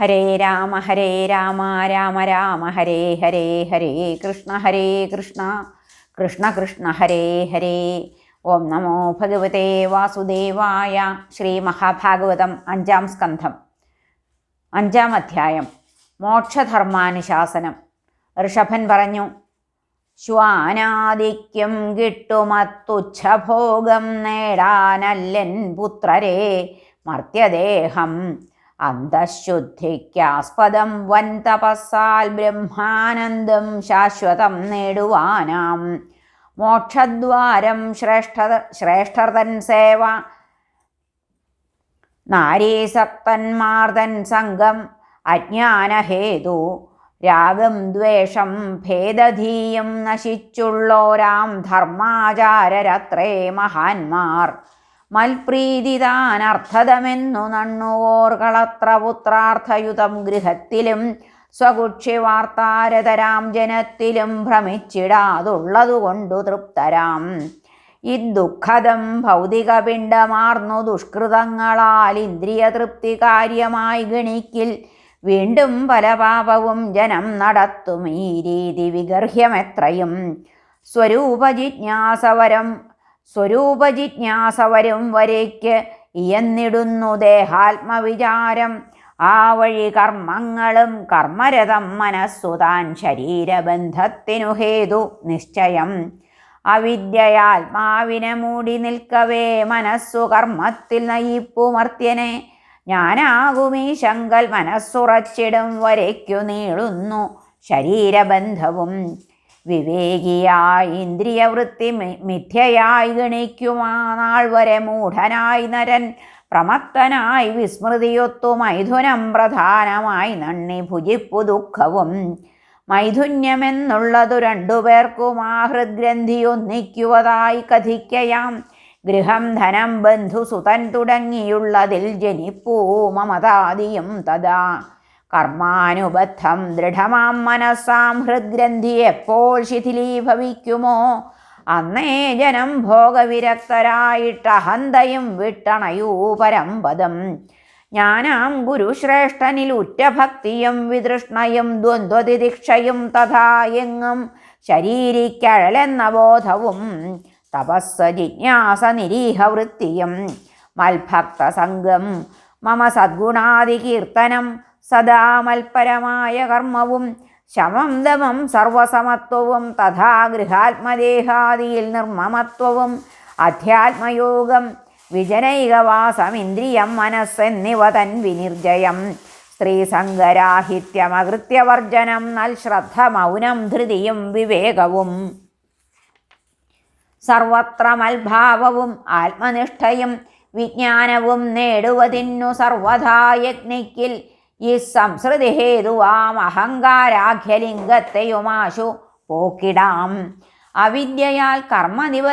ഹരേ രാമ ഹരേ രാമ രാമ രാമ ഹരേ ഹരേ ഹരേ കൃഷ്ണ ഹരേ കൃഷ്ണ. കൃഷ്ണ കൃഷ്ണ ഹരേ ഹരേ. ഓം നമോ ഭഗവതേ വാസുദേവായ ശ്രീ മഹാഭാഗവതം അഞ്ചാം സ്കന്ധം. അഞ്ചാം അധ്യായം. മോക്ഷധർമാനുശാസനം. ഋഷഭൻ പറഞ്ഞു ശ്വാനാദിക്യം കിട്ടുമത്തുച്ഛഭോഗം നേടാനല്ലൻ പുത്രരേ മർത്യദേഹം അന്തഃശുദ്ധിക്കാസ്പദം വൻ തപസ്സാൽ ബ്രഹ്മാനന്ദം ശാശ്വതം നേടുവാനാം. മോക്ഷദ്വാരം ശ്രേഷ്ഠ ശ്രേഷ്ഠതൻ സേവ നാരീസക്തന്മാർതൻ സംഘം അജ്ഞാനഹേതു രാഗം ദ്വേഷം ഭേദധീയം നശിച്ചുള്ളോരാം ധർമാചാരരത്രേ മഹാന്മാർ. മൽപ്രീതിതാനർത്ഥതമെന്നു നണ്ണുവോർകളത്ര പുത്രാർത്ഥയുതം ഗൃഹത്തിലും സ്വകുക്ഷി വാർത്താരതരാം ജനത്തിലും ഭ്രമിച്ചിടാതുള്ളതുകൊണ്ടു തൃപ്തരാം. ഇദുഃഖദം ഭൗതിക പിണ്ടമാർന്നു ദുഷ്കൃതങ്ങളാൽ ഇന്ദ്രിയ തൃപ്തി കാര്യമായി ഗണിക്കിൽ വീണ്ടും പല പാപവും ജനം നടത്തും ഈ രീതി വിഗർഹ്യമെത്രയും. സ്വരൂപജിജ്ഞാസവരം സ്വരൂപജിജ്ഞാസവരും വരയ്ക്ക് ഇയന്നിടുന്നു ദേഹാത്മവിചാരം. ആ വഴി കർമ്മങ്ങളും കർമ്മരഥം മനസ്സുതാൻ ശരീരബന്ധത്തിനു ഹേതു നിശ്ചയം. അവിദ്യയാത്മാവിനെ മൂടി നിൽക്കവേ മനസ്സു കർമ്മത്തിൽ നയിപ്പു മർത്യനെ. ഞാനാകുമീ ശങ്കൽ മനസ്സുറച്ചിടും വരയ്ക്കു നീളുന്നു ശരീരബന്ധവും. വിവേകിയായി ഇന്ദ്രിയവൃത്തി മിഥ്യയായി ഗണിക്കുമാ നാൾ വരെ മൂഢനായി നരൻ പ്രമത്തനായി വിസ്മൃതിയൊത്തു മൈഥുനം പ്രധാനമായി നണ്ണി ഭുജിപ്പു ദുഃഖവും. മൈഥുന്യമെന്നുള്ളതു രണ്ടുപേർക്കും ആ ഹൃദ്ഗ്രന്ഥി ഒന്നിക്കുവതായി കഥിക്കയാം. ഗൃഹം ധനം ബന്ധു സുതൻ തുടങ്ങിയുള്ളതിൽ ജനിപ്പൂ മമതാദിയും തഥാ കർമാനുബദ്ധം ദൃഢമാം മനസ്സാം ഹൃദ്ഗ്രന്ഥി എപ്പോൾ ശിഥിലീഭവിക്കുമോ? അന്നേ ജനം ഭോഗവിരക്തരായിട്ട് അഹന്തയും വിട്ടണയൂ പരമ്പദം ജ്ഞാനാം ഗുരുശ്രേഷ്ഠനിൽ ഉറ്റഭക്തിയും വിതൃഷ്ണയും ദ്വന്ദ്വതിദീക്ഷയും തഥാ എങ്ങും ശരീരിക്കഴലെന്ന ബോധവും തപസ് ജിജ്ഞാസ നിരീഹവൃത്തിയും മൽഭക്തസംഗം മമ സദ്ഗുണാദികീർത്തനം സദാ മൽപരമായ കർമ്മവും ശമം ദമം സർവസമത്വവും തഥാ ഗൃഹാത്മദേഹാദിയിൽ നിർമ്മമത്വവും അധ്യാത്മയോഗം വിജനൈകവാസം ഇന്ദ്രിയം മനസ്സെന്നിവ തൻ വിനിർജയം. സ്ത്രീസംഗരാഹിത്യമകൃത്യവർജനം നൽ ശ്രദ്ധ മൗനം ധൃതിയും വിവേകവും. സർവത്ര മൽഭാവവും ആത്മനിഷ്ഠയും വിജ്ഞാനവും നേടുവതിന്നു സർവഥാ യജ്ഞിക്കിൽ ഈ സംസൃതി ഹേതുവാം അഹങ്കാരാഖ്യലിംഗത്തെയുമാശു പോക്കിടാം. അവിദ്യയാൽ കർമ്മനിബ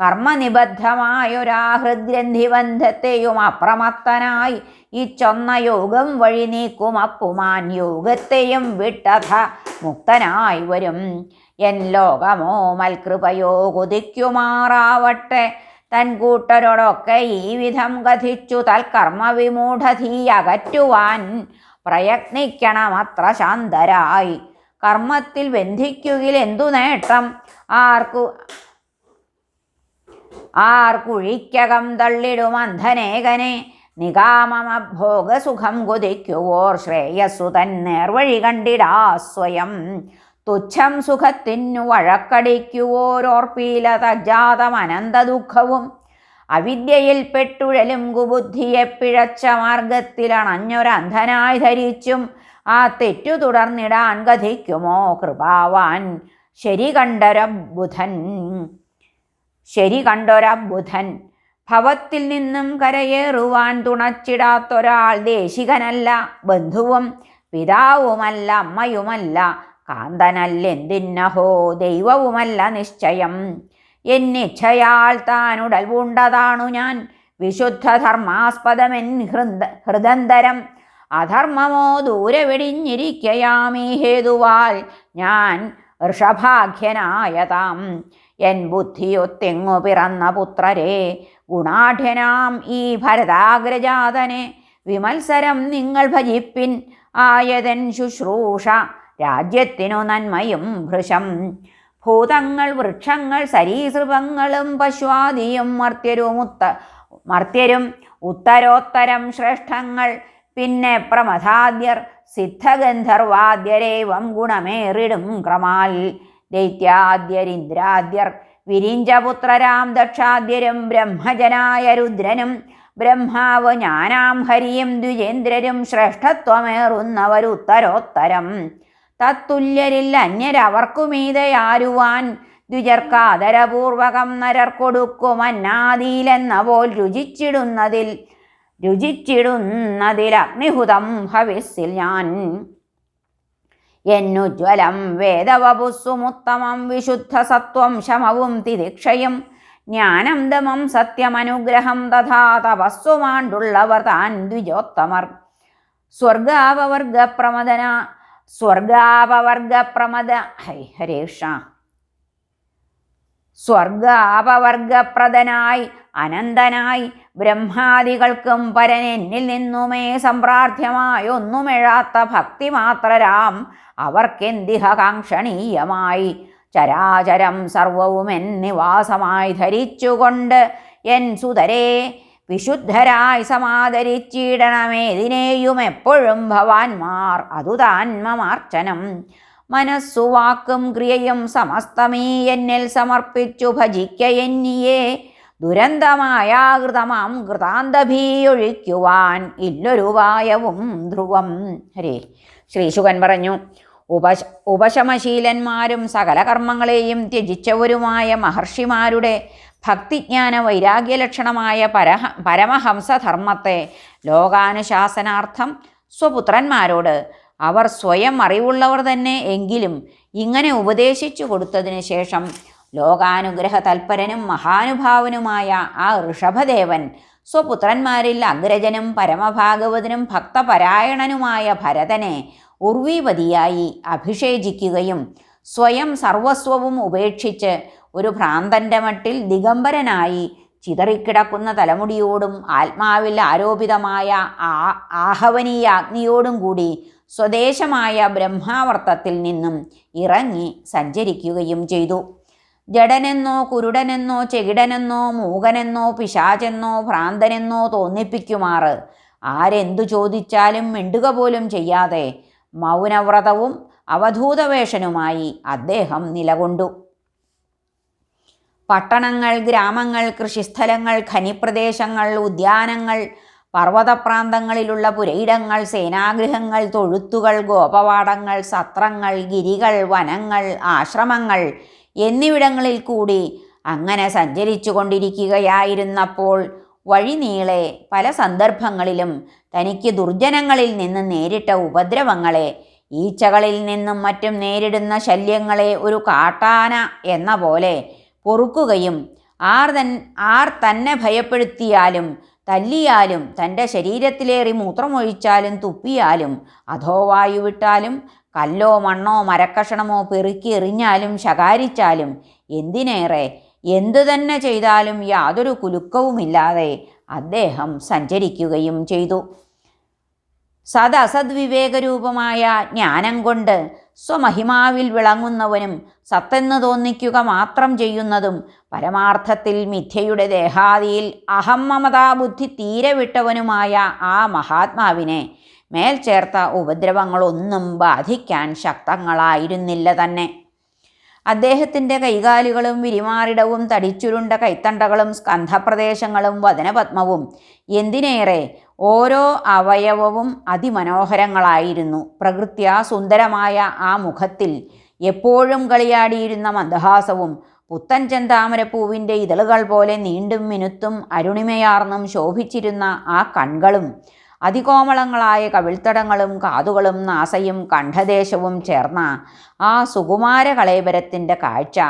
കർമ്മനിബദ്ധമായൊരാ ഹൃദ്ഗ്രന്ഥിബന്ധത്തെയും അപ്രമത്തനായി ഈ ചൊന്ന യോഗം വഴി നീക്കും അപ്പുമാൻ യോഗത്തെയും വിട്ടഥ മുക്തനായി വരും. എൻ ലോകമോ മൽകൃപയോ കുതിക്കുമാറാവട്ടെ. തൻ കൂട്ടരോടൊക്കെ ഈ വിധം കഥിച്ചു തൽക്കർമ്മവിമൂഢധീ അകറ്റുവാൻ പ്രയത്നിക്കണമത്ര ശാന്തരായി. കർമ്മത്തിൽ ബന്ധിക്കുകിൽ എന്തു നേട്ടം? ആർക്കു ആർക്കുഴിക്കകം തള്ളിടും അന്ധനേകനെ. നികാമമഭോഗസുഖം കൊതിക്കുവോർ ശ്രേയസ്സു തൻ നേർവഴി കണ്ടിടാ സ്വയം. തുച്ഛം സുഖത്തിനു വഴക്കടിക്കുവോരോർപ്പീല തജാതമനന്ത ദുഃഖവും അവിദ്യയിൽ പെട്ടുഴലും കുബുദ്ധിയെ പിഴച്ച മാർഗത്തിലണഞ്ഞൊരന്ധനായി ധരിച്ചും ആ തെറ്റു തുടർന്നിടാൻ കഥിക്കുമോ കൃപാവാൻ? ശരി കണ്ടൊര ബുധൻ. ശരി കണ്ടൊര ബുധൻ ഭവത്തിൽ നിന്നും കരയേറുവാൻ തുണച്ചിടാത്തൊരാൾ ദേശികനല്ല ബന്ധുവും പിതാവുമല്ല അമ്മയുമല്ല കാന്തനല്ലെന്തിന്നഹോ? ദൈവവുമല്ല നിശ്ചയം. എന്നിച്ഛയാൽ താനുടൽ പൂണ്ടതാണു ഞാൻ. വിശുദ്ധ ധർമാസ്പദമെൻ ഹൃദ ഹൃദന്തരം. അധർമ്മമോ ദൂരെ വെടിഞ്ഞിരിക്കയാമീ ഹേതുവാൽ. ഞാൻ ഋഷഭാഖ്യനായതാം. എൻ ബുദ്ധിയൊത്തെങ്ങു പിറന്ന പുത്രരെ. ഗുണാഢ്യനാം ഈ ഭരതാഗ്രജാതനെ. വിമത്സരം നിങ്ങൾ ഭജിപ്പിൻ. ആയതൻ ശുശ്രൂഷ. രാജ്യത്തിനു നന്മയും ഭൃശം. ഭൂതങ്ങൾ വൃക്ഷങ്ങൾ സരീസൃപങ്ങളും പശുവാദിയും മർത്യരുമുത്ത മർത്യരും ഉത്തരോത്തരം ശ്രേഷ്ഠങ്ങൾ. പിന്നെ പ്രമഥാദ്യർ സിദ്ധഗന്ധർവാദ്യരേവം ഗുണമേറിടും ക്രമാൽ. ദൈത്യാദ്യരിന്ദ്രാദ്യർ വിരിഞ്ചപുത്രരാം ദക്ഷാദ്യരും ബ്രഹ്മജനായ രുദ്രനും ബ്രഹ്മാവ് ഞാനാം ഹരിയും ദ്വിജേന്ദ്രരും ശ്രേഷ്ഠത്വമേറുന്നവരുത്തരോത്തരം. തത്തുല്യരിൽ അന്യരവർക്കുമീതയാരുവാൻ ദ്വിജർക്കാദരപൂർവകം നരർ കൊടുക്കുമന്നാദിയിലെന്ന പോൽ രുചിച്ചിടുന്നതിൽ രുചിച്ചിടുന്നതിൽ അഗ്നിഹുതം ഹവിസ്സിൽ ഞാൻ. എന്നുജ്വലം വേദവപുസ്സുമുത്തമം വിശുദ്ധ സത്വം ശമവും തിദിക്ഷയും ജ്ഞാനം ദമം സത്യമനുഗ്രഹം തഥാ തപസ്സുമാണ്ടുള്ളവർ താൻ ദ്വിജോത്തമർ. സ്വർഗാപവർഗപ്രമദന സ്വർഗാപവർഗപ്രമദ ഹൈ ഹരേഷ സ്വർഗാപവർഗപ്രദനായി അനന്തനായി ബ്രഹ്മാദികൾക്കും പരൻ എന്നിൽ നിന്നുമേ സംപ്രാർത്ഥ്യമായൊന്നുമെഴാത്ത ഭക്തി മാത്രരാം അവർക്കെന്തിഹ കാക്ഷണീയമായി ചരാചരം സർവവും എൻ നിവാസമായി ധരിച്ചുകൊണ്ട് എൻ സുതരെ വിശുദ്ധരായി സമാദരിച്ചിടണമേതിനെയും എപ്പോഴും ഭവാൻമാർ മമാർച്ചനം. മനസ്സു വാക്കും ക്രിയയും സമസ്തമീ എന്നിൽ സമർപ്പിച്ചു ഭജിക്ക എന്നിയെ. ദുരന്തമായാകൃതമാം കൃതാന്തഭീയൊഴിക്കുവാൻ ഇല്ലൊരുപായവും ധ്രുവം. ഹരേ. ശ്രീശുകൻ പറഞ്ഞു ഉപശ ഉപശമശീലന്മാരും സകല കർമ്മങ്ങളെയും ത്യജിച്ചവരുമായ മഹർഷിമാരുടെ ഭക്തിജ്ഞാന വൈരാഗ്യലക്ഷണമായ പരഹ പരമഹംസധർമ്മത്തെ ലോകാനുശാസനാർത്ഥം സ്വപുത്രന്മാരോട് അവർ സ്വയം അറിവുള്ളവർ തന്നെ എങ്കിലും ഇങ്ങനെ ഉപദേശിച്ചു കൊടുത്തതിന് ശേഷം ലോകാനുഗ്രഹ തൽപരനും മഹാനുഭാവനുമായ ആ ഋഷഭദേവൻ സ്വപുത്രന്മാരിൽ അഗ്രജനും പരമഭാഗവതനും ഭക്തപരായണനുമായ ഭരതനെ ഉർവീപതിയായി അഭിഷേചിക്കുകയും സ്വയം സർവസ്വവും ഉപേക്ഷിച്ച് ഒരു ഭ്രാന്തന്റെ മട്ടിൽ ദിഗംബരനായി ചിതറിക്കിടക്കുന്ന തലമുടിയോടും ആത്മാവിൽ ആരോപിതമായ ആ ആഹവനീയ അഗ്നിയോടും കൂടി സ്വദേശമായ ബ്രഹ്മാവർത്തത്തിൽ നിന്നും ഇറങ്ങി സഞ്ചരിക്കുകയും ചെയ്തു. ജഡനെന്നോ കുരുടനെന്നോ ചെകിടനെന്നോ മൂകനെന്നോ പിശാചെന്നോ ഭ്രാന്തനെന്നോ തോന്നിപ്പിക്കുമാറ്. ആരെന്തു ചോദിച്ചാലും മിണ്ടുക പോലും ചെയ്യാതെ മൗനവ്രതവും അവധൂതവേഷനുമായി അദ്ദേഹം നിലകൊണ്ടു. പട്ടണങ്ങൾ ഗ്രാമങ്ങൾ കൃഷിസ്ഥലങ്ങൾ ഖനിപ്രദേശങ്ങൾ ഉദ്യാനങ്ങൾ പർവതപ്രാന്തങ്ങളിലുള്ള പുരയിടങ്ങൾ സേനാഗൃഹങ്ങൾ തൊഴുത്തുകൾ ഗോപവാടങ്ങൾ സത്രങ്ങൾ ഗിരികൾ വനങ്ങൾ ആശ്രമങ്ങൾ എന്നിവിടങ്ങളിൽ കൂടി അങ്ങനെ സഞ്ചരിച്ചു കൊണ്ടിരിക്കുകയായിരുന്നപ്പോൾ വഴിനീളെ പല സന്ദർഭങ്ങളിലും തനിക്ക് ദുർജനങ്ങളിൽ നിന്ന് നേരിട്ട ഉപദ്രവങ്ങളെ ഈച്ചകളിൽ നിന്നും മറ്റും നേരിടുന്ന ശല്യങ്ങളെ ഒരു കാട്ടാന എന്ന പോലെ പൊറുക്കുകയും ആർ തൻ ആർ തന്നെ ഭയപ്പെടുത്തിയാലും തല്ലിയാലും തന്റെ ശരീരത്തിലേറി മൂത്രമൊഴിച്ചാലും തുപ്പിയാലും അധോ വായു വിട്ടാലും കല്ലോ മണ്ണോ മരക്കഷണമോ പെറുക്കി എറിഞ്ഞാലും ശകാരിച്ചാലും എന്തിനേറെ എന്തു തന്നെ ചെയ്താലും യാതൊരു കുലുക്കവുമില്ലാതെ അദ്ദേഹം സഞ്ചരിക്കുകയും ചെയ്തു. സദസദ്വിവേകരൂപമായ ജ്ഞാനം കൊണ്ട് സ്വമഹിമാവിൽ വിളങ്ങുന്നവനും സത്തെന്ന് തോന്നിക്കുക മാത്രം ചെയ്യുന്നതും പരമാർത്ഥത്തിൽ മിഥ്യയുടെ ദേഹാദിയിൽ അഹമ്മമതാബുദ്ധി തീരെ വിട്ടവനുമായ ആ മഹാത്മാവിനെ മേൽ ചേർത്ത ഉപദ്രവങ്ങളൊന്നും ബാധിക്കാൻ ശക്തങ്ങളായിരുന്നില്ല തന്നെ. അദ്ദേഹത്തിന്റെ കൈകാലുകളും വിരിമാറിടവും തടിച്ചുരുണ്ട കൈത്തണ്ടകളും സ്കന്ധപ്രദേശങ്ങളും വദനപത്മവും എന്തിനേറെ ഓരോ അവയവവും അതിമനോഹരങ്ങളായിരുന്നു. പ്രകൃത്യാ സുന്ദരമായ ആ മുഖത്തിൽ എപ്പോഴും കളിയാടിയിരുന്ന മന്ദഹാസവും പുത്തൻ ചെന്താമരപ്പൂവിന്റെ ഇതളുകൾ പോലെ നീണ്ടും മിനുത്തും അരുണിമയാർന്നും ശോഭിച്ചിരുന്ന ആ കൺകളും അതികോമളങ്ങളായ കവിൾത്തടങ്ങളും കാതുകളും നാസയും കണ്ഠദേശവും ചേർന്ന ആ സുകുമാര കളേബരത്തിന്റെ കാഴ്ച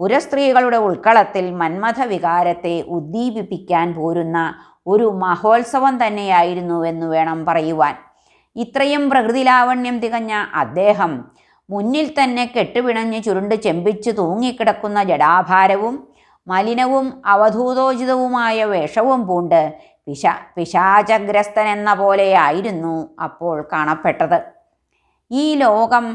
പുരസ്ത്രീകളുടെ ഉൾക്കളത്തിൽ മന്മഥ വികാരത്തെ ഉദ്ദീപിപ്പിക്കാൻ പോരുന്ന ഒരു മഹോത്സവം തന്നെയായിരുന്നുവെന്ന് വേണം പറയുവാൻ. ഇത്രയും പ്രകൃതിലാവണ്യം തികഞ്ഞ അദ്ദേഹം മുന്നിൽ തന്നെ കെട്ടുപിണഞ്ഞ് ചുരുണ്ട് ചെമ്പിച്ച് തൂങ്ങിക്കിടക്കുന്ന ജടാഭാരവും മലിനവും അവധൂതോചിതവുമായ വേഷവും പൂണ്ട് പിശ പിശാചഗ്രസ്തൻ എന്ന പോലെയായിരുന്നു അപ്പോൾ കാണപ്പെട്ടത്. ഈ ലോകം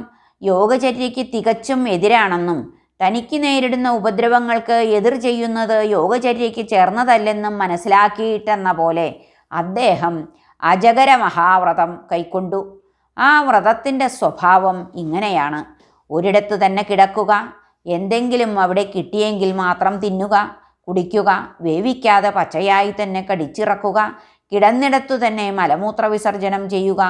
യോഗചര്യയ്ക്ക് തികച്ചും എതിരാണെന്നും തനിക്ക് നേരിടുന്ന ഉപദ്രവങ്ങൾക്ക് എതിർ ചെയ്യുന്നത് യോഗചര്യയ്ക്ക് ചേർന്നതല്ലെന്നും മനസ്സിലാക്കിയിട്ടെന്ന പോലെ അദ്ദേഹം അജഗര മഹാവ്രതം കൈക്കൊണ്ടു. ആ വ്രതത്തിന്റെ സ്വഭാവം ഇങ്ങനെയാണ്. ഒരിടത്ത് തന്നെ കിടക്കുക എന്തെങ്കിലും അവിടെ കിട്ടിയെങ്കിൽ മാത്രം തിന്നുക കുടിക്കുക വേവിക്കാതെ പച്ചയായി തന്നെ കടിച്ചിറക്കുക കിടന്നിടത്തു തന്നെ മലമൂത്ര വിസർജനം ചെയ്യുക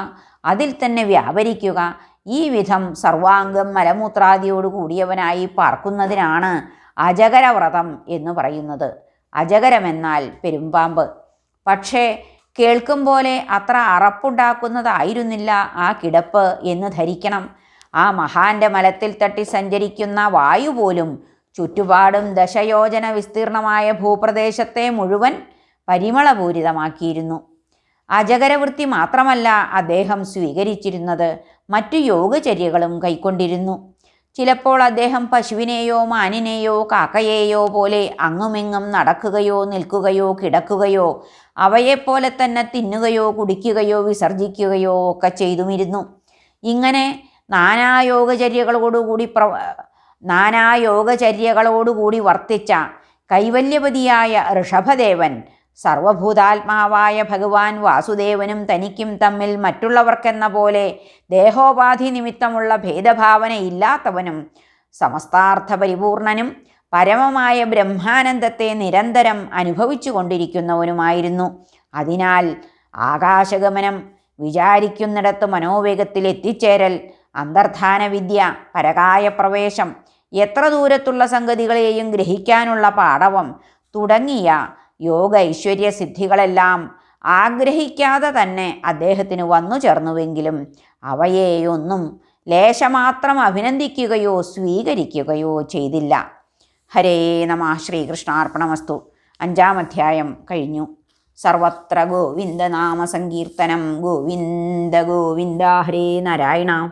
അതിൽ തന്നെ വ്യാപരിക്കുക ഈ വിധം സർവാംഗം മലമൂത്രാദിയോട് കൂടിയവനായി പാർക്കുന്നതിനാണ് അജകരവ്രതം എന്ന് പറയുന്നത്. അജകരമെന്നാൽ പെരുമ്പാമ്പ്. പക്ഷേ കേൾക്കും പോലെ അത്ര അറപ്പുണ്ടാക്കുന്നതായിരുന്നില്ല ആ കിടപ്പ് എന്ന് ധരിക്കണം. ആ മഹാന്റെ മലത്തിൽ തട്ടി സഞ്ചരിക്കുന്ന വായു പോലും ചുറ്റുപാടും ദശയോജന വിസ്തീർണമായ ഭൂപ്രദേശത്തെ മുഴുവൻ പരിമളപൂരിതമാക്കിയിരുന്നു. അജകരവൃത്തി മാത്രമല്ല അദ്ദേഹം സ്വീകരിച്ചിരുന്നത് മറ്റു യോഗചര്യകളും കൈക്കൊണ്ടിരുന്നു. ചിലപ്പോൾ അദ്ദേഹം പശുവിനെയോ മാനിനെയോ കാക്കയെയോ പോലെ അങ്ങുമിങ്ങും നടക്കുകയോ നിൽക്കുകയോ കിടക്കുകയോ അവയെപ്പോലെ തന്നെ തിന്നുകയോ കുടിക്കുകയോ വിസർജിക്കുകയോ ഒക്കെ ചെയ്തുമിരുന്നു. ഇങ്ങനെ നാനായോഗചര്യകളോടുകൂടി പ്ര നാനായോഗചര്യകളോടുകൂടി വർത്തിച്ച കൈവല്യപതിയായ ഋഷഭദേവൻ സർവഭൂതാത്മാവായ ഭഗവാൻ വാസുദേവനും തനിക്കും തമ്മിൽ മറ്റുള്ളവർക്കെന്ന പോലെ ദേഹോപാധി നിമിത്തമുള്ള ഭേദഭാവന ഇല്ലാത്തവനും സമസ്താർത്ഥ പരിപൂർണനും പരമമായ ബ്രഹ്മാനന്ദത്തെ നിരന്തരം അനുഭവിച്ചു കൊണ്ടിരിക്കുന്നവനുമായിരുന്നു അതിനാൽ ആകാശഗമനം വിചാരിക്കുന്നിടത്ത് മനോവേഗത്തിൽ എത്തിച്ചേരൽ അന്തർധാന വിദ്യ പരകായ പ്രവേശം എത്ര ദൂരത്തുള്ള സംഗതികളെയും ഗ്രഹിക്കാനുള്ള പാടവം തുടങ്ങിയ യോഗ ഐശ്വര്യ സിദ്ധികളെല്ലാം ആഗ്രഹിക്കാതെ തന്നെ അദ്ദേഹത്തിന് വന്നു ചേർന്നുവെങ്കിലും അവയെയൊന്നും ലേശമാത്രം അഭിനന്ദിക്കുകയോ സ്വീകരിക്കുകയോ ചെയ്തില്ല. ഹരേ നമ. ശ്രീകൃഷ്ണാർപ്പണമസ്തു. അഞ്ചാം അധ്യായം കഴിഞ്ഞു. സർവത്ര ഗോവിന്ദനാമ സങ്കീർത്തനം ഗോവിന്ദ ഗോവിന്ദ ഹരേ നാരായണ.